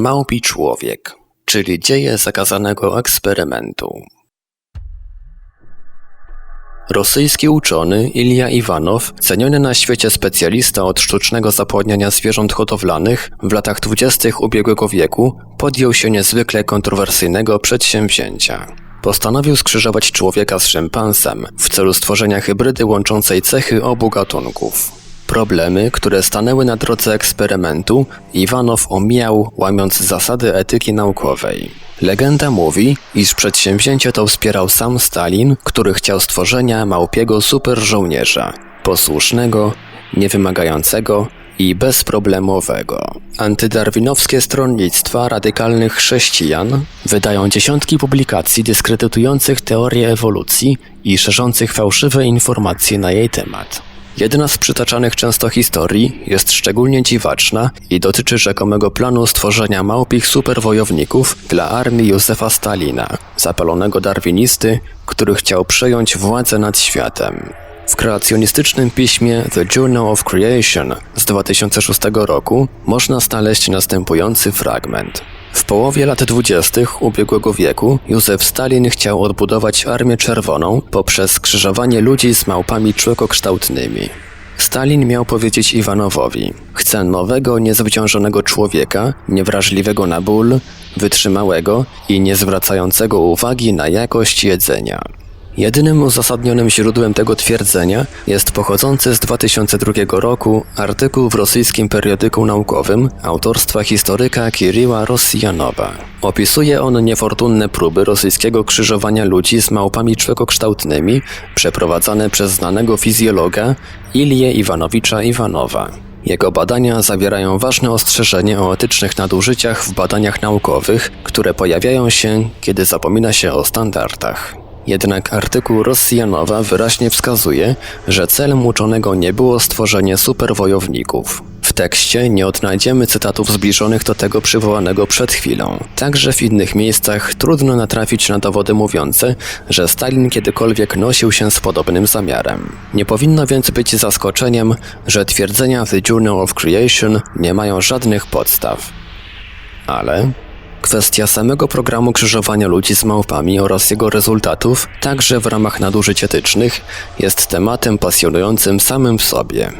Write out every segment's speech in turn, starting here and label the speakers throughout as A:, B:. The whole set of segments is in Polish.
A: Małpi człowiek, czyli dzieje zakazanego eksperymentu. Rosyjski uczony Ilja Iwanow, ceniony na świecie specjalista od sztucznego zapłodniania zwierząt hodowlanych, w latach dwudziestych ubiegłego wieku podjął się niezwykle kontrowersyjnego przedsięwzięcia. Postanowił skrzyżować człowieka z szympansem w celu stworzenia hybrydy łączącej cechy obu gatunków. Problemy, które stanęły na drodze eksperymentu, Iwanow omijał, łamiąc zasady etyki naukowej. Legenda mówi, iż przedsięwzięcie to wspierał sam Stalin, który chciał stworzenia małpiego superżołnierza, posłusznego, niewymagającego i bezproblemowego. Antydarwinowskie stronnictwa radykalnych chrześcijan wydają dziesiątki publikacji dyskredytujących teorię ewolucji i szerzących fałszywe informacje na jej temat. Jedna z przytaczanych często historii jest szczególnie dziwaczna i dotyczy rzekomego planu stworzenia małpich superwojowników dla armii Józefa Stalina, zapalonego darwinisty, który chciał przejąć władzę nad światem. W kreacjonistycznym piśmie The Journal of Creation z 2006 roku można znaleźć następujący fragment. W połowie lat dwudziestych ubiegłego wieku Józef Stalin chciał odbudować Armię Czerwoną poprzez skrzyżowanie ludzi z małpami człekokształtnymi. Stalin miał powiedzieć Iwanowowi: Chcę nowego, niezwyciężonego człowieka, niewrażliwego na ból, wytrzymałego i niezwracającego uwagi na jakość jedzenia. Jedynym uzasadnionym źródłem tego twierdzenia jest pochodzący z 2002 roku artykuł w rosyjskim periodyku naukowym autorstwa historyka Kiriła Rosjanowa. Opisuje on niefortunne próby rosyjskiego krzyżowania ludzi z małpami człekokształtnymi przeprowadzane przez znanego fizjologa Ilię Iwanowicza Iwanowa. Jego badania zawierają ważne ostrzeżenie o etycznych nadużyciach w badaniach naukowych, które pojawiają się, kiedy zapomina się o standardach. Jednak artykuł Rosjanowa wyraźnie wskazuje, że celem uczonego nie było stworzenie superwojowników. W tekście nie odnajdziemy cytatów zbliżonych do tego przywołanego przed chwilą. Także w innych miejscach trudno natrafić na dowody mówiące, że Stalin kiedykolwiek nosił się z podobnym zamiarem. Nie powinno więc być zaskoczeniem, że twierdzenia The Journal of Creation nie mają żadnych podstaw. Ale Kwestia samego programu krzyżowania ludzi z małpami oraz jego rezultatów, także w ramach nadużyć etycznych, jest tematem pasjonującym samym w sobie.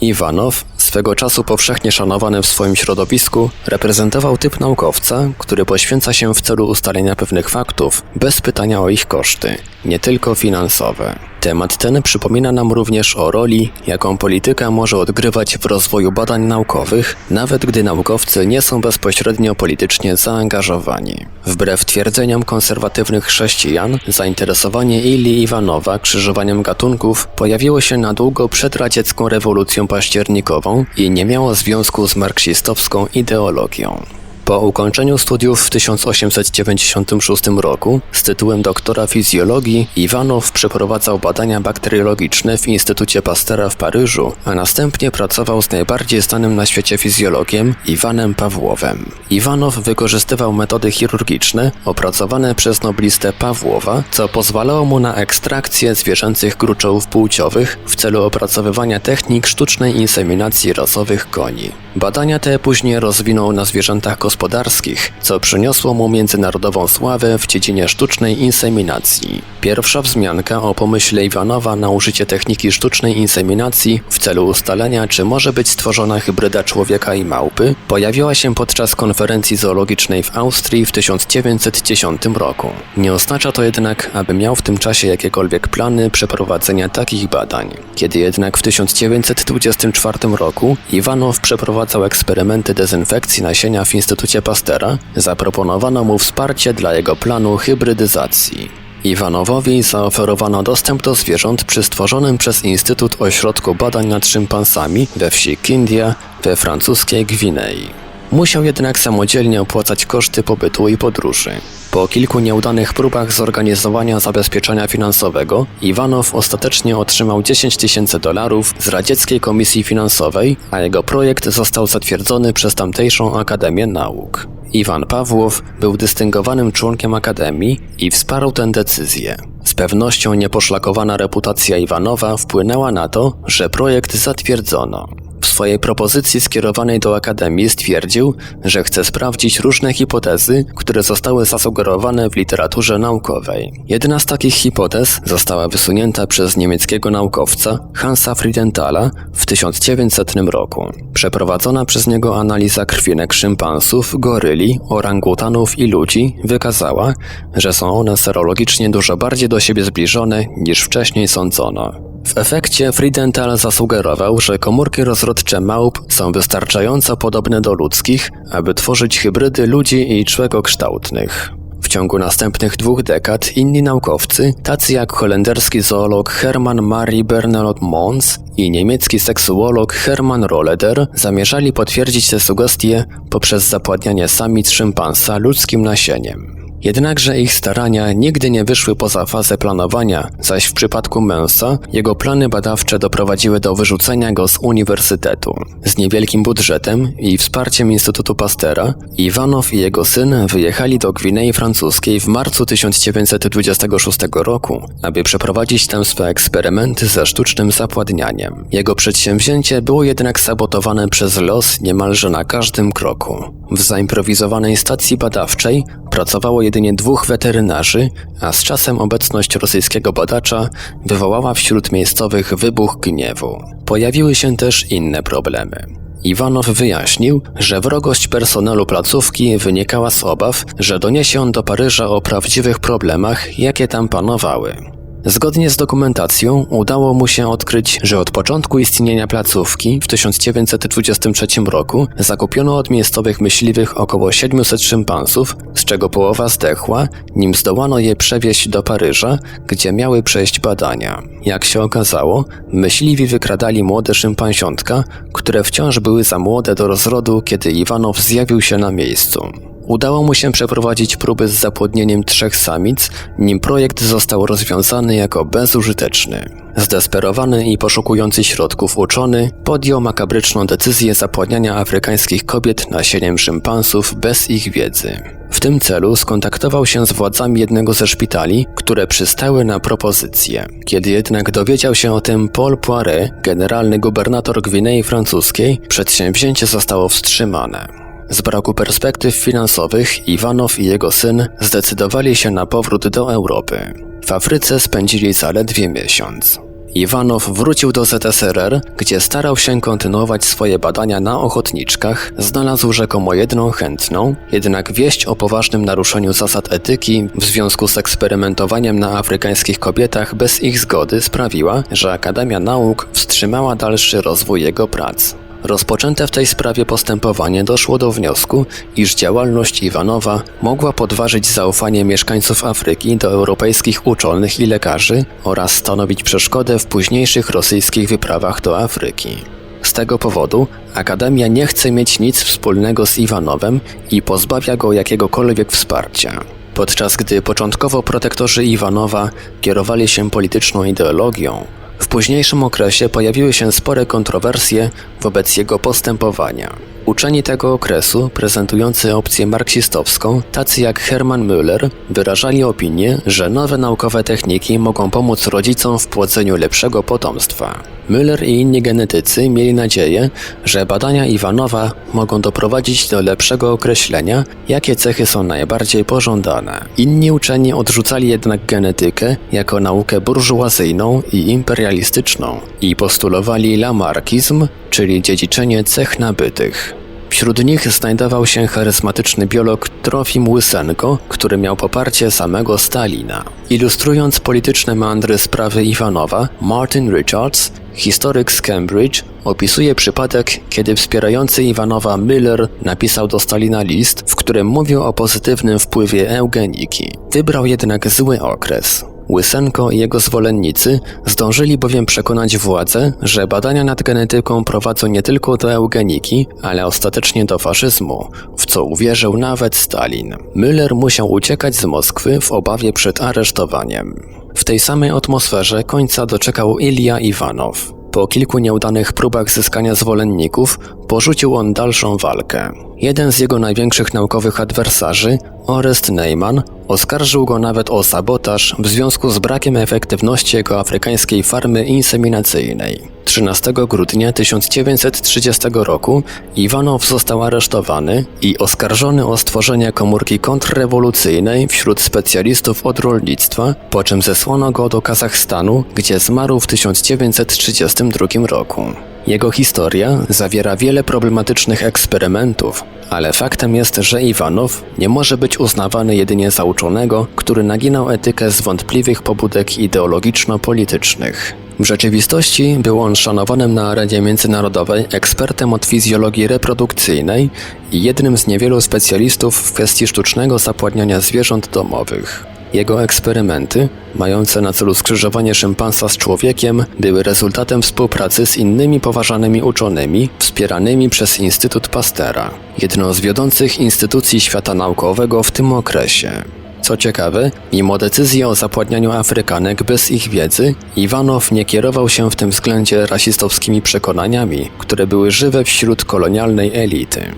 A: Iwanow, swego czasu powszechnie szanowany w swoim środowisku, reprezentował typ naukowca, który poświęca się w celu ustalenia pewnych faktów, bez pytania o ich koszty, nie tylko finansowe. Temat ten przypomina nam również o roli, jaką polityka może odgrywać w rozwoju badań naukowych, nawet gdy naukowcy nie są bezpośrednio politycznie zaangażowani. Wbrew twierdzeniom konserwatywnych chrześcijan, zainteresowanie Ili Iwanowa krzyżowaniem gatunków pojawiło się na długo przed radziecką rewolucją październikową i nie miało związku z marksistowską ideologią. Po ukończeniu studiów w 1896 roku z tytułem doktora fizjologii Iwanow przeprowadzał badania bakteriologiczne w Instytucie Pastera w Paryżu, a następnie pracował z najbardziej znanym na świecie fizjologiem Iwanem Pawłowem. Iwanow wykorzystywał metody chirurgiczne opracowane przez noblistę Pawłowa, co pozwalało mu na ekstrakcję zwierzęcych gruczołów płciowych w celu opracowywania technik sztucznej inseminacji rasowych koni. Badania te później rozwinął na zwierzętach gospodarskich, co przyniosło mu międzynarodową sławę w dziedzinie sztucznej inseminacji. Pierwsza wzmianka o pomyśle Iwanowa na użycie techniki sztucznej inseminacji w celu ustalenia, czy może być stworzona hybryda człowieka i małpy, pojawiła się podczas konferencji zoologicznej w Austrii w 1910 roku. Nie oznacza to jednak, aby miał w tym czasie jakiekolwiek plany przeprowadzenia takich badań. Kiedy jednak w 1924 roku Iwanow przeprowadzał eksperymenty dezynfekcji nasienia w Instytucie Pastera, zaproponowano mu wsparcie dla jego planu hybrydyzacji. Iwanowowi zaoferowano dostęp do zwierząt przy stworzonym przez Instytut Ośrodku Badań nad Szympansami we wsi Kindia we francuskiej Gwinei. Musiał jednak samodzielnie opłacać koszty pobytu i podróży. Po kilku nieudanych próbach zorganizowania zabezpieczenia finansowego, Iwanow ostatecznie otrzymał 10 tysięcy dolarów z radzieckiej komisji finansowej, a jego projekt został zatwierdzony przez tamtejszą Akademię Nauk. Iwan Pawłow był dystyngowanym członkiem Akademii i wsparł tę decyzję. Z pewnością nieposzlakowana reputacja Iwanowa wpłynęła na to, że projekt zatwierdzono. W swojej propozycji skierowanej do Akademii stwierdził, że chce sprawdzić różne hipotezy, które zostały zasugerowane w literaturze naukowej. Jedna z takich hipotez została wysunięta przez niemieckiego naukowca Hansa Friedenthala w 1900 roku. Przeprowadzona przez niego analiza krwinek szympansów, goryli, orangutanów i ludzi wykazała, że są one serologicznie dużo bardziej do siebie zbliżone niż wcześniej sądzono. W efekcie Friedenthal zasugerował, że komórki rozrodcze małp są wystarczająco podobne do ludzkich, aby tworzyć hybrydy ludzi i człegokształtnych. W ciągu następnych dwóch dekad inni naukowcy, tacy jak holenderski zoolog Hermann Marie Bernard Mons i niemiecki seksuolog Hermann Rolleder, zamierzali potwierdzić te sugestie poprzez zapładnianie samic szympansa ludzkim nasieniem. Jednakże ich starania nigdy nie wyszły poza fazę planowania, zaś w przypadku Mensa jego plany badawcze doprowadziły do wyrzucenia go z uniwersytetu. Z niewielkim budżetem i wsparciem Instytutu Pastera, Iwanow i jego syn wyjechali do Gwinei Francuskiej w marcu 1926 roku, aby przeprowadzić tam swe eksperymenty ze sztucznym zapładnianiem. Jego przedsięwzięcie było jednak sabotowane przez los niemalże na każdym kroku. W zaimprowizowanej stacji badawczej pracowało jedynie dwóch weterynarzy, a z czasem obecność rosyjskiego badacza wywołała wśród miejscowych wybuch gniewu. Pojawiły się też inne problemy. Iwanow wyjaśnił, że wrogość personelu placówki wynikała z obaw, że doniesie on do Paryża o prawdziwych problemach, jakie tam panowały. Zgodnie z dokumentacją udało mu się odkryć, że od początku istnienia placówki w 1923 roku zakupiono od miejscowych myśliwych około 700 szympansów, z czego połowa zdechła, nim zdołano je przewieźć do Paryża, gdzie miały przejść badania. Jak się okazało, myśliwi wykradali młode szympansiątka, które wciąż były za młode do rozrodu, kiedy Iwanow zjawił się na miejscu. Udało mu się przeprowadzić próby z zapłodnieniem trzech samic, nim projekt został rozwiązany jako bezużyteczny. Zdesperowany i poszukujący środków uczony podjął makabryczną decyzję zapłodniania afrykańskich kobiet nasieniem szympansów bez ich wiedzy. W tym celu skontaktował się z władzami jednego ze szpitali, które przystały na propozycję. Kiedy jednak dowiedział się o tym Paul Poiret, generalny gubernator Gwinei Francuskiej, przedsięwzięcie zostało wstrzymane. Z braku perspektyw finansowych Iwanow i jego syn zdecydowali się na powrót do Europy. W Afryce spędzili zaledwie miesiąc. Iwanow wrócił do ZSRR, gdzie starał się kontynuować swoje badania na ochotniczkach, znalazł rzekomo jedną chętną, jednak wieść o poważnym naruszeniu zasad etyki w związku z eksperymentowaniem na afrykańskich kobietach bez ich zgody sprawiła, że Akademia Nauk wstrzymała dalszy rozwój jego prac. Rozpoczęte w tej sprawie postępowanie doszło do wniosku, iż działalność Iwanowa mogła podważyć zaufanie mieszkańców Afryki do europejskich uczonych i lekarzy oraz stanowić przeszkodę w późniejszych rosyjskich wyprawach do Afryki. Z tego powodu Akademia nie chce mieć nic wspólnego z Iwanowem i pozbawia go jakiegokolwiek wsparcia. Podczas gdy początkowo protektorzy Iwanowa kierowali się polityczną ideologią, w późniejszym okresie pojawiły się spore kontrowersje wobec jego postępowania. Uczeni tego okresu, prezentujący opcję marksistowską, tacy jak Hermann Müller, wyrażali opinię, że nowe naukowe techniki mogą pomóc rodzicom w płodzeniu lepszego potomstwa. Müller i inni genetycy mieli nadzieję, że badania Iwanowa mogą doprowadzić do lepszego określenia, jakie cechy są najbardziej pożądane. Inni uczeni odrzucali jednak genetykę jako naukę burżuazyjną i imperialistyczną i postulowali lamarkizm, czyli dziedziczenie cech nabytych. Wśród nich znajdował się charyzmatyczny biolog Trofim Łysenko, który miał poparcie samego Stalina. Ilustrując polityczne meandry sprawy Iwanowa, Martin Richards, historyk z Cambridge, opisuje przypadek, kiedy wspierający Iwanowa Miller napisał do Stalina list, w którym mówił o pozytywnym wpływie eugeniki. Wybrał jednak zły okres. Łysenko i jego zwolennicy zdążyli bowiem przekonać władze, że badania nad genetyką prowadzą nie tylko do eugeniki, ale ostatecznie do faszyzmu, w co uwierzył nawet Stalin. Müller musiał uciekać z Moskwy w obawie przed aresztowaniem. W tej samej atmosferze końca doczekał Ilja Iwanow. Po kilku nieudanych próbach zyskania zwolenników, porzucił on dalszą walkę. Jeden z jego największych naukowych adwersarzy, Orest Neyman, oskarżył go nawet o sabotaż w związku z brakiem efektywności jego afrykańskiej farmy inseminacyjnej. 13 grudnia 1930 roku Iwanow został aresztowany i oskarżony o stworzenie komórki kontrrewolucyjnej wśród specjalistów od rolnictwa, po czym zesłano go do Kazachstanu, gdzie zmarł w 1932 roku. Jego historia zawiera wiele problematycznych eksperymentów, ale faktem jest, że Iwanow nie może być uznawany jedynie za uczonego, który naginał etykę z wątpliwych pobudek ideologiczno-politycznych. W rzeczywistości był on szanowanym na arenie międzynarodowej ekspertem od fizjologii reprodukcyjnej i jednym z niewielu specjalistów w kwestii sztucznego zapładniania zwierząt domowych. Jego eksperymenty, mające na celu skrzyżowanie szympansa z człowiekiem, były rezultatem współpracy z innymi poważanymi uczonymi, wspieranymi przez Instytut Pastera, jedną z wiodących instytucji świata naukowego w tym okresie. Co ciekawe, mimo decyzji o zapładnianiu Afrykanek bez ich wiedzy, Iwanow nie kierował się w tym względzie rasistowskimi przekonaniami, które były żywe wśród kolonialnej elity.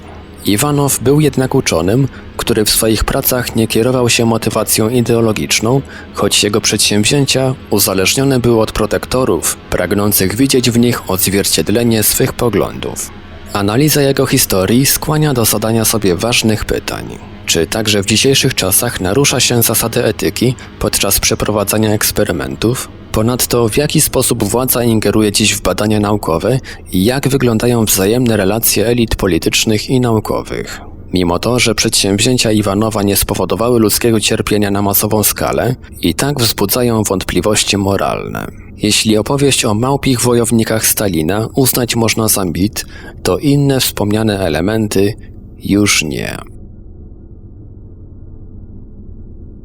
A: Iwanow był jednak uczonym, który w swoich pracach nie kierował się motywacją ideologiczną, choć jego przedsięwzięcia uzależnione były od protektorów, pragnących widzieć w nich odzwierciedlenie swych poglądów. Analiza jego historii skłania do zadania sobie ważnych pytań. Czy także w dzisiejszych czasach narusza się zasady etyki podczas przeprowadzania eksperymentów? Ponadto w jaki sposób władza ingeruje dziś w badania naukowe i jak wyglądają wzajemne relacje elit politycznych i naukowych? Mimo to, że przedsięwzięcia Iwanowa nie spowodowały ludzkiego cierpienia na masową skalę, i tak wzbudzają wątpliwości moralne. Jeśli opowieść o małpich wojownikach Stalina uznać można za mit, to inne wspomniane elementy już nie.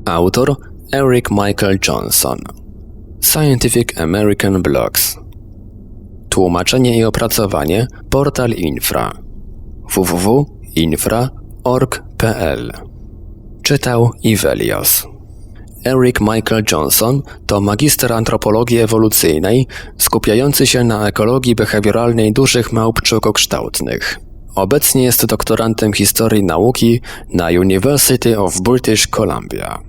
A: Autor Eric Michael Johnson Scientific American Blogs Tłumaczenie i opracowanie Portal Infra www.infra.org.pl Czytał Ivelios Eric Michael Johnson to magister antropologii ewolucyjnej skupiający się na ekologii behawioralnej dużych małp człokokształtnych. Obecnie jest doktorantem historii nauki na University of British Columbia.